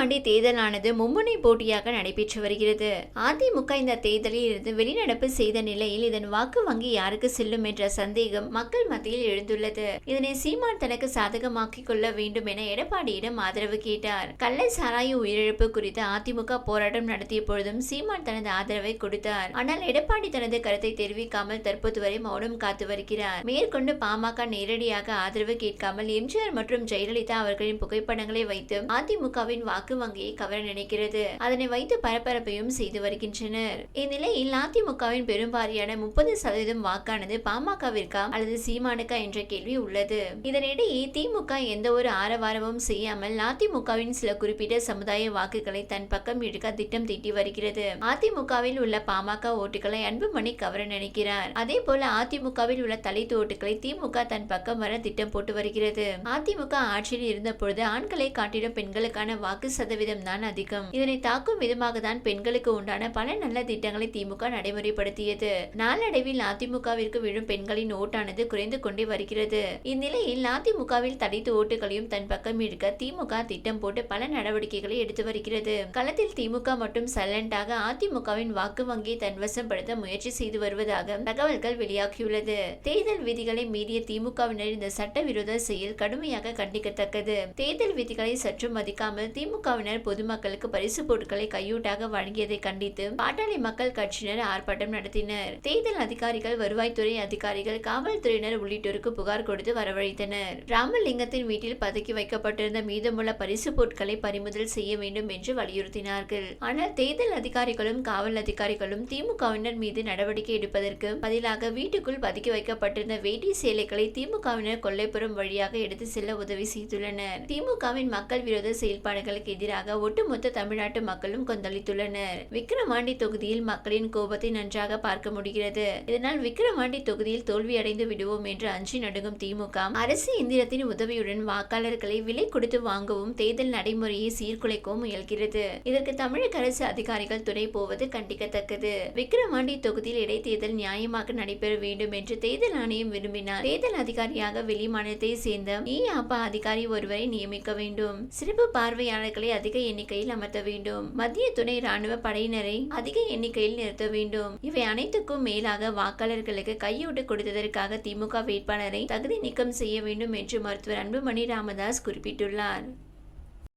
ஆண்டு தேர்தலானது மும்முனை போட்டியாக நடைபெற்று வருகிறது. அதிமுக இந்த தேர்தலில் இருந்து வெளிநடப்பு செய்த நிலையில் இதன் வாக்கு வங்கி யாருக்கு செல்லும் என்ற சந்தேகம் மக்கள் மத்தியில் எழுந்துள்ளது. இதனை சீமான் தனக்கு சாதகமாக்கிக் கொள்ள வேண்டும் என எடப்பாடியிடம் ஆதரவு கேட்டார். கள்ள சாராய உயிரிழப்பு குறித்து அதிமுக போராட்டம் நடத்திய பொழுதும் சீமான் தனது ஆதரவை கொடுத்தார். ஆனால் எடப்பாடி தனது கருத்தை தெரிவிக்காமல் தற்போது வரை மௌனம் காத்து வருகிறார். மேற்கொண்டு பாமக நேரடியாக ஆதரவு கேட்காமல் எம்ஜிஆர் மற்றும் ஜெயலலிதா அவர்களின் புகைப்படங்களை வைத்து அதிமுகவின் வாக்கு வங்கியை கவர நினைக்கிறது. அதனை வைத்து பரபரப்பையும் செய்து வருகின்றனர். இந்நிலையில் அதிமுகவின் பெரும்பாரியான முப்பது சதவீதம் வாக்கானது பாமகவிற்கா அல்லது சீமானுக்கா என்ற கேள்வி உள்ளது. இதனிடையே திமுக எந்த ஒரு ஆரவாரமும் செய்யாமல் அதிமுகவின் சில குறிப்பிட்ட சமுதாய வாக்குகளை தன் பக்கம் இழுக்க திட்டம் தீட்டி வருகிறது. அதிமுகவில் உள்ள பாமக ஓட்டுகளை அன்புமணி கவர நினைக்கிறார். அதே போல அதிமுகவில் உள்ள தலித் ஓட்டுகளை திமுக தன் பக்கம் வர திட்டம் போட்டு வருகிறது. அதிமுக ஆட்சியில் இருந்த பொழுது ஆண்களை காட்டிலும் பெண்களுக்கான வாக்கு சதவீதம் தான் அதிகம். இதனை தாக்கும் விதமாக தான் பெண்களுக்கு உண்டான பல நல்ல திட்டங்களை திமுக நடைமுறைப்படுத்தியது. நாளடைவில் அதிமுகவிற்கு விழும் பெண்களின் ஓட்டானது குறைந்து கொண்டே வருகிறது. இந்நிலையில் அதிமுகவில் தலித்து ஓட்டுகளையும் தன் பக்கம் இழுக்க திமுக திட்டம் போட்டு பல நடவடிக்கைகளை எடுத்து வருகிறது. களத்தில் திமுக மட்டும் சைலண்டாக அதிமுகவின் வாக்கு வங்கியை தன்வசப்படுத்த முயற்சி செய்து வருவதாக தகவல்கள் வெளியாகியுள்ளது. தேர்தல் விதிகளை மீறிய திமுகவினர் இந்த சட்டவிரோத செயல் கடுமையாக கண்டிக்கத்தக்கது. தேர்தல் விதிகளை சற்றும் மதிக்காமல் திமுகவினர் பொதுமக்களுக்கு பரிசு பொருட்களை கையூட்டாக வழங்கியதை கண்டித்து பாட்டாளி மக்கள் கட்சியினர் ஆர்ப்பாட்டம் நடத்தினர். தேர்தல் அதிகாரிகள் வருவாய்த்துறை அதிகாரிகள் காவல்துறையினர் உள்ளிட்டோருக்கு புகார் கொடுத்து வரவழைத்தனர். ராமலிங்கத்தின் வீட்டில் பதுக்கி வைக்கப்பட்டிருந்த மீதமுள்ள பரிசு பொருட்களை பறிமுதல் செய்ய வேண்டும் என்று வலியுறுத்தினார்கள். ஆனால் தேர்தல் அதிகாரிகளும் காவல் அதிகாரிகளும் திமுகவினர் மீது நடவடிக்கை எடுப்பதற்கு பதிலாக வீட்டுக்குள் பதுக்கி வைக்கப்பட்டிருந்த வேட்டி சேலைகளை திமுகவினர் கொல்லைப்புறம் வழியாக எடுத்து செல்ல உதவி செய்துள்ளனர். திமுகவின் மக்கள் விரோத செயல்பாடுகளுக்கு எதிராக ஒட்டுமொத்த தமிழ்நாட்டு மக்களும் கொந்தளித்துள்ளனர். விக்கிரவாண்டி தொகுதியில் மக்களின் கோபத்தை நன்றாக பார்க்க முடிகிறது. இதனால் விக்கிரவாண்டி தொகுதியில் தோல்வியடைந்து விடுவோம் என்று அஞ்சி நடுங்கும் திமுக அரசு இந்திரத்தின் உதவியுடன் வாக்காளர்களை விலை கொடுத்து வாங்கவும் தேர்தல் நடைமுறையை சீர்குலைக்கவும் முயல்கிறது. இதற்கு தமிழக அரசு அதிகாரிகள் துணை போவது கண்டிக்கத்தக்கது. விக்கிரவாண்டி தொகுதியில் இடைத்தேர்தல் நியாயமாக நடைபெற வேண்டும் என்று தேர்தல் ஆணையம் விரும்பினார் தேர்தல் அதிகாரியாக வெளிமாநிலத்தை சேர்ந்த இ அப்பா அதிகாரி ஒருவரை நியமிக்க வேண்டும். சிறப்பு பார்வையாளர்களை அதிக எண்ணிக்கையில் அமர்த்த வேண்டும். மத்திய துணை ராணுவ படையினரை அதிக எண்ணிக்கையில் நிறுத்த வேண்டும். இவை அனைத்துக்கும் மேலாக வாக்காளர்களுக்கு கையூட்டு கொடுத்ததற்காக திமுக வேட்பாளரை தகுதி நீக்கம் செய்ய வேண்டும் என்று மருத்துவர் அன்புமணி ராமதாஸ் குறிப்பிட்டுள்ளார்.